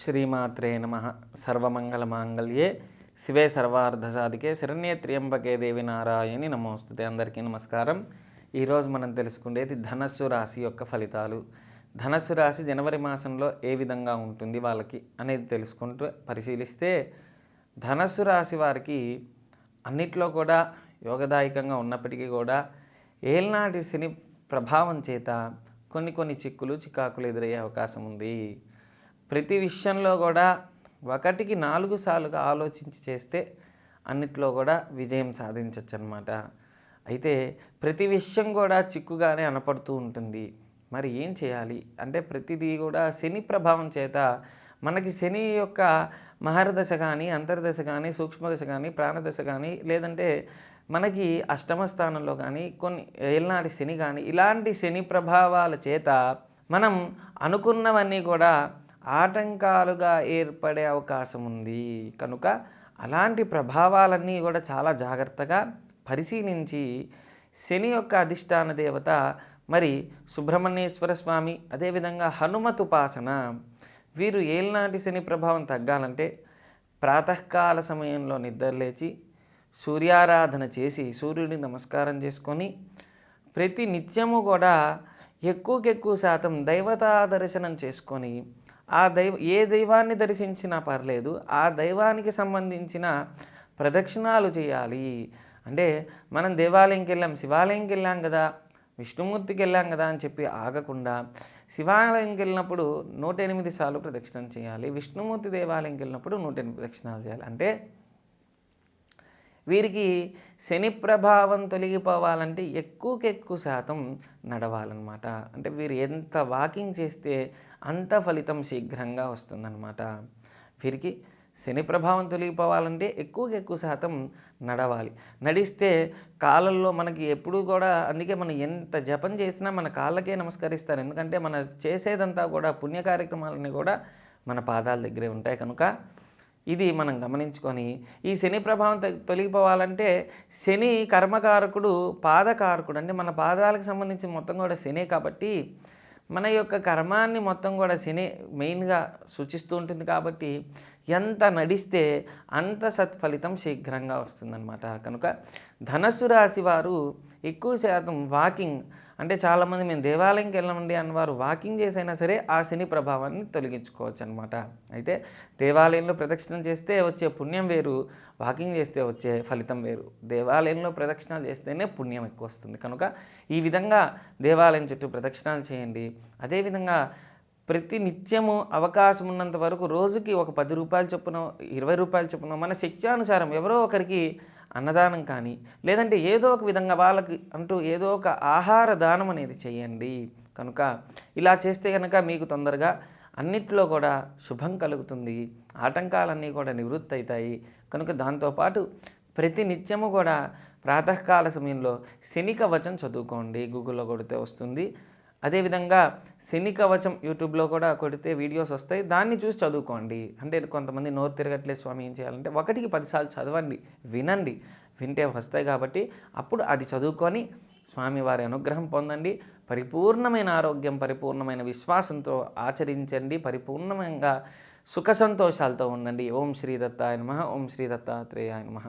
శ్రీమాత్రే నమ సర్వమంగళమాంగళ్యే శివే సర్వార్ధసాధికే శరణ్యే దేవి నారాయణి నమోస్తుతే అందరికీ నమస్కారం। ఈరోజు మనం తెలుసుకునేది ధనస్సు రాశి యొక్క ఫలితాలు. ధనస్సు రాశి జనవరి మాసంలో ఏ విధంగా ఉంటుంది వాళ్ళకి అనేది తెలుసుకుంటూ పరిశీలిస్తే ధనస్సు రాశి వారికి అన్నిట్లో కూడా యోగదాయకంగా ఉన్నప్పటికీ కూడా ఏల్నాటి శని ప్రభావం చేత కొన్ని కొన్ని చిక్కులు చికాకులు ఎదురయ్యే అవకాశం ఉంది. ప్రతి విషయంలో కూడా ఒకటికి నాలుగు సార్లుగా ఆలోచించి చేస్తే అన్నిట్లో కూడా విజయం సాధించవచ్చు అనమాట అయితే ప్రతి విషయం కూడా చిక్కుగానే అనపడుతూ ఉంటుంది. మరి ఏం చేయాలి? అంటే ప్రతిదీ కూడా శని ప్రభావం చేత మనకి శని యొక్క మహర్దశ కానీ అంతర్దశ కానీ సూక్ష్మదశ కానీ ప్రాణదశ కానీ లేదంటే మనకి అష్టమ స్థానంలో కానీ కొన్ని ఏళ్ళనాటి శని కానీ ఇలాంటి శని ప్రభావాల చేత మనం అనుకున్నవన్నీ కూడా ఆటంకాలుగా ఏర్పడే అవకాశం ఉంది. కనుక అలాంటి ప్రభావాలన్నీ కూడా చాలా జాగ్రత్తగా పరిశీలించి శని యొక్క అధిష్టాన దేవత మరి సుబ్రహ్మణ్యేశ్వర స్వామి అదేవిధంగా హనుమతుపాసన వీరు ఏళ్నాటి శని ప్రభావం తగ్గాలంటే ప్రాతకాల సమయంలో నిద్రలేచి సూర్యారాధన చేసి సూర్యుడిని నమస్కారం చేసుకొని ప్రతి నిత్యము కూడా ఎక్కువకెక్కువ శాతం దైవతా దర్శనం చేసుకొని ఆ దైవ ఏ దైవాన్ని దర్శించినా పర్లేదు ఆ దైవానికి సంబంధించిన ప్రదక్షిణాలు చేయాలి. అంటే మనం దేవాలయంకి వెళ్ళాం శివాలయంకి వెళ్ళాం కదా విష్ణుమూర్తికి వెళ్ళాం కదా అని చెప్పి ఆగకుండా శివాలయంకి వెళ్ళినప్పుడు నూట ఎనిమిది సార్లు ప్రదక్షిణం చేయాలి. విష్ణుమూర్తి దేవాలయంకి వెళ్ళినప్పుడు నూట ఎనిమిది ప్రదక్షిణాలు చేయాలి. అంటే వీరికి శని ప్రభావం తొలగిపోవాలంటే ఎక్కువకి ఎక్కువ శాతం నడవాలన్నమాట. అంటే వీరు ఎంత వాకింగ్ చేస్తే అంత ఫలితం శీఘ్రంగా వస్తుందన్నమాట. వీరికి శని ప్రభావం తొలగిపోవాలంటే ఎక్కువకి ఎక్కువ శాతం నడవాలి. నడిస్తే కాళ్ళల్లో మనకి ఎప్పుడు కూడా అందుకే మనం ఎంత జపం చేసినా మన కాళ్ళకే నమస్కరిస్తారు. ఎందుకంటే మన చేసేదంతా కూడా పుణ్య కార్యక్రమాలన్నీ కూడా మన పాదాల దగ్గరే ఉంటాయి. కనుక ఇది మనం గమనించుకొని ఈ శని ప్రభావం తొ- తొలగిపోవాలంటే శని కర్మకారకుడు పాదకారకుడు అంటే మన పాదాలకు సంబంధించి మొత్తం కూడా శనే కాబట్టి మన యొక్క కర్మాన్ని మొత్తం కూడా శని మెయిన్గా సూచిస్తూ ఉంటుంది కాబట్టి ఎంత నడిస్తే అంత సత్ఫలితం శీఘ్రంగా వస్తుందన్నమాట. కనుక ధనస్సు రాశి వారు ఎక్కువ శాతం వాకింగ్. అంటే చాలామంది మేము దేవాలయంకి వెళ్ళమండి అన్నవారు వాకింగ్ చేసైనా సరే ఆ శని ప్రభావాన్ని తొలగించుకోవచ్చు అనమాట అయితే దేవాలయంలో ప్రదక్షిణ చేస్తే వచ్చే పుణ్యం వేరు వాకింగ్ చేస్తే వచ్చే ఫలితం వేరు. దేవాలయంలో ప్రదక్షిణాలు చేస్తేనే పుణ్యం ఎక్కువ వస్తుంది. కనుక ఈ విధంగా దేవాలయం చుట్టూ ప్రదక్షిణాలు చేయండి. అదేవిధంగా ప్రతి నిత్యము అవకాశం ఉన్నంత వరకు రోజుకి ఒక పది రూపాయలు చొప్పున ఇరవై రూపాయలు చొప్పున మన శక్త్యానుసారం ఎవరో ఒకరికి అన్నదానం కానీ లేదంటే ఏదో ఒక విధంగా వాళ్ళకి అంటూ ఏదో ఒక ఆహార దానం అనేది చేయండి. కనుక ఇలా చేస్తే కనుక మీకు తొందరగా అన్నిట్లో కూడా శుభం కలుగుతుంది. ఆటంకాలన్నీ కూడా నివృత్తి అవుతాయి. కనుక దాంతోపాటు ప్రతి నిత్యము కూడా ప్రాతకాల సమయంలో శని కవచం చదువుకోండి. గూగుల్లో కొడితే వస్తుంది. అదేవిధంగా శని కవచం యూట్యూబ్లో కూడా కొడితే వీడియోస్ వస్తాయి. దాన్ని చూసి చదువుకోండి. అంటే కొంతమంది నోరు తిరగట్లేదు స్వామి ఏం చేయాలంటే ఒకటికి పదిసార్లు చదవండి వినండి. వింటే వస్తాయి కాబట్టి అప్పుడు అది చదువుకొని స్వామివారి అనుగ్రహం పొందండి. పరిపూర్ణమైన ఆరోగ్యం పరిపూర్ణమైన విశ్వాసంతో ఆచరించండి. పరిపూర్ణంగా సుఖ సంతోషాలతో ఉండండి. ఓం శ్రీ దత్తాయ నమ. ఓం శ్రీ దత్తాత్రేయాయ నమ.